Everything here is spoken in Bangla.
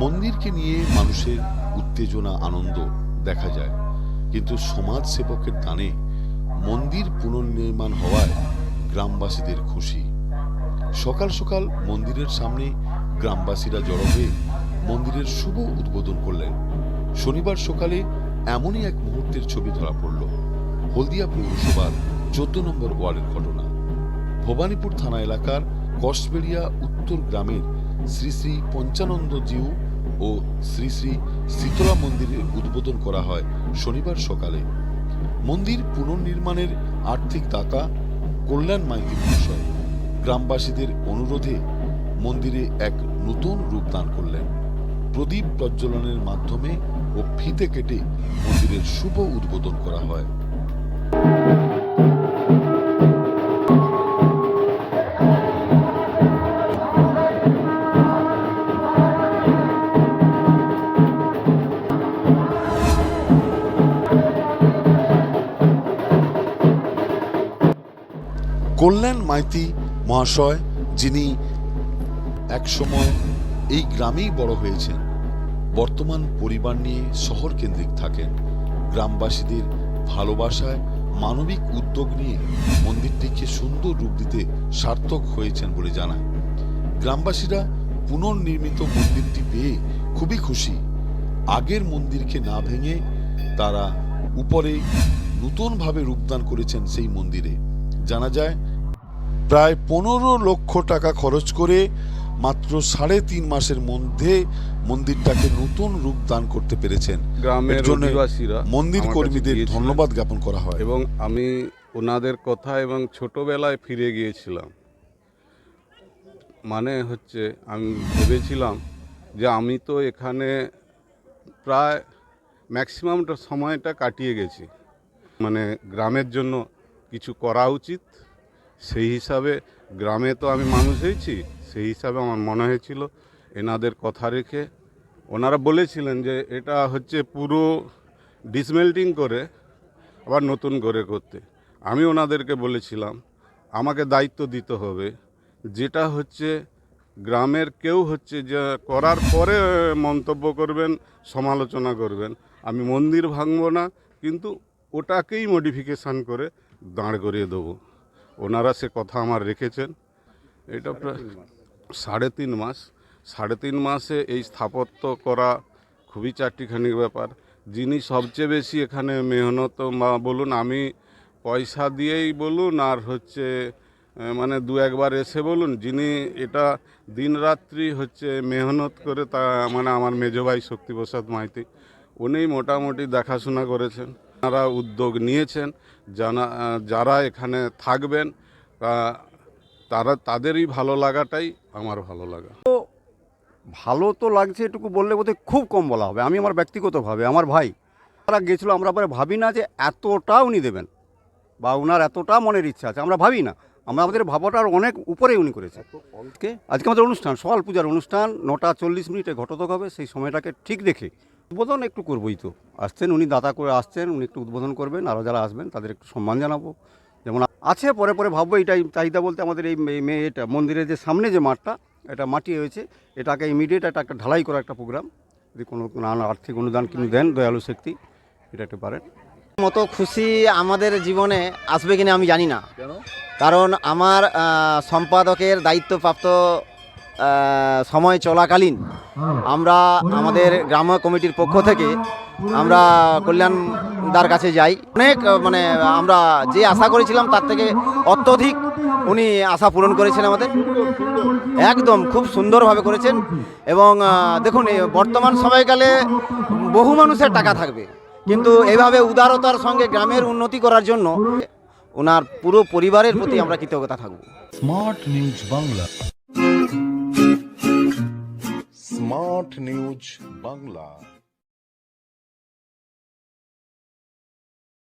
মন্দিরকে নিয়ে মানুষের উত্তেজনা, আনন্দ দেখা যায়। কিন্তু সমাজ সেবকের দানে মন্দির পুনর্নির্মাণ হওয়ায় গ্রামবাসীদের খুশি। সকাল সকাল মন্দিরের সামনে গ্রামবাসীরা জড়ো হয়ে মন্দিরের শুভ উদ্বোধন করলেন। শনিবার সকালে এমনই এক মুহূর্তের ছবি ধরা পড়ল। হলদিয়া পৌরসভার চোদ্দ নম্বর ওয়ার্ডের ঘটনা। ভবানীপুর থানা এলাকার কসবেড়িয়া উত্তর গ্রামের শ্রী শ্রী পঞ্চানন্দ জিউ ও শ্রী শ্রী শীতলা মন্দিরের উদ্বোধন করা হয় শনিবার সকালে। মন্দির পুনর্নির্মাণের আর্থিক দাতা কল্যাণ মাইতি মহাশয় গ্রামবাসীদের অনুরোধে মন্দিরে এক নতুন রূপ দান করলেন। প্রদীপ প্রজ্বলনের মাধ্যমে ও ফিতে কেটে মন্দিরের শুভ উদ্বোধন করা হয়। কল্যাণ মাইতি মহাশয়, যিনি একসময় এই গ্রামেই বড় হয়েছেন। বর্তমান পরিবার নিয়ে শহর কেন্দ্রিক থাকেন। গ্রামবাসীদের ভালোবাসায় মানবিক উদ্যোগ নিয়ে মন্দিরটিকে সুন্দর রূপ দিতে সার্থক হয়েছেন বলে জানায়। গ্রামবাসীরা পুনর্নির্মিত মন্দিরটি পেয়ে খুবই খুশি। আগের মন্দিরকে না ভেঙে তারা উপরে নতুনভাবে রূপদান করেছেন সেই মন্দিরে। জানা যায় প্রায় পনেরো লক্ষ টাকা খরচ করে মাত্র সাড়ে তিন মাসের মধ্যে মন্দিরটাকে নতুন রূপ দান করতে পেরেছেন। গ্রামের জন্য মন্দির কর্মীদের ধন্যবাদ জ্ঞাপন করা হয়। এবং আমি ওনাদের কথা এবং ছোটবেলায় ফিরে গিয়েছিলাম। মানে হচ্ছে আমি ভেবেছিলাম যে আমি তো এখানে প্রায় ম্যাক্সিমামটা সময়টা কাটিয়ে গেছি। মানে গ্রামের জন্য কিছু করা উচিত। সেই হিসাবে গ্রামে তো আমি মানুষ হয়েছি, সেই হিসাবে আমার মনে হয়েছিল এনাদের কথা রেখে। ওনারা বলেছিলেন যে এটা হচ্ছে পুরো ডিসমেল্টিং করে, আবার নতুন করে করতে। আমি ওনাদেরকে বলেছিলাম, আমাকে দায়িত্ব দিতে হবে। যেটা হচ্ছে গ্রামের কেউ হচ্ছে যে করার পরে মন্তব্য করবেন, সমালোচনা করবেন। আমি মন্দির ভাঙবো না, কিন্তু ওটাকেই মডিফিকেশান করে দাঁড় করিয়ে দেবো। ওনারা সে কথা আমার রেখেছেন। এটা প্রায় সাড়ে তিন মাস। সাড়ে তিন মাসে এই স্থাপত্য করা খুবই চারটিখানি ব্যাপার। যিনি সবচেয়ে বেশি এখানে মেহনত বলুন আমি পয়সা দিয়েই বলুন, আর হচ্ছে মানে দু একবার এসে বলুন, যিনি এটা দিনরাত্রি হচ্ছে মেহনত করে তা মানে আমার মেজো ভাই শক্তিপ্রসাদ মাইতি উনি মোটামুটি দেখাশোনা করেছেন। তারা উদ্যোগ নিয়েছেন, জানা, যারা এখানে থাকবেন তারা, তাদেরই ভালো লাগাটাই আমার ভালো লাগা। তো ভালো তো লাগছে এটুকু বললে বোধহয় খুব কম বলা হবে, আমি আমার ব্যক্তিগতভাবে, আমার ভাই। তারা গেছিল, আমরা পরে ভাবি না যে এতটা উনি দেবেন, বা ওনার এতটা মনের ইচ্ছা আছে, আমরা ভাবি না। আমরা আমাদের ভাবাটার অনেক উপরে উনি করেছে। আজকে আমাদের অনুষ্ঠান, সকাল পূজার অনুষ্ঠান, নটা চল্লিশ মিনিটে ঘটতক হবে, সেই সময়টাকে ঠিক দেখে উদ্বোধন একটু করবোই তো। আসছেন উনি দাতা করে আসছেন উনি একটু উদ্বোধন করবেন আরও যারা আসবেন তাদের একটু সম্মান জানাব। যেমন আছে পরে পরে ভাববো এটাই চাহিদা বলতে আমাদের এই মে- মে এটা মন্দিরের যে সামনে যে মাঠটা এটা মাটি হয়েছে এটাকে ইমিডিয়েট একটা একটা ঢালাই করা একটা প্রোগ্রাম যদি কোনো নানা আর্থিক অনুদান কিনে দেন দয়ালু শক্তি এটা একটু পারেন। মতো খুশি আমাদের জীবনে আসবে কিনা আমি জানি না। কারণ আমার সম্পাদকের দায়িত্বপ্রাপ্ত সময় চলাকালীন আমরা আমাদের গ্রাম্য কমিটির পক্ষ থেকে আমরা কল্যাণদার কাছে যাই। অনেক মানে আমরা যে আশা করেছিলাম তার থেকে অত্যধিক উনি আশা পূরণ করেছেন আমাদের। একদম খুব সুন্দরভাবে করেছেন এবং দেখুন বর্তমান সময়কালে বহু মানুষের টাকা থাকবে। কিন্তু এভাবে উদারতার সঙ্গে গ্রামের উন্নতি করার জন্য ওনার পুরো পরিবারের প্রতি আমরা কৃতজ্ঞতা থাকব। Smart news Bangla smart news Bangla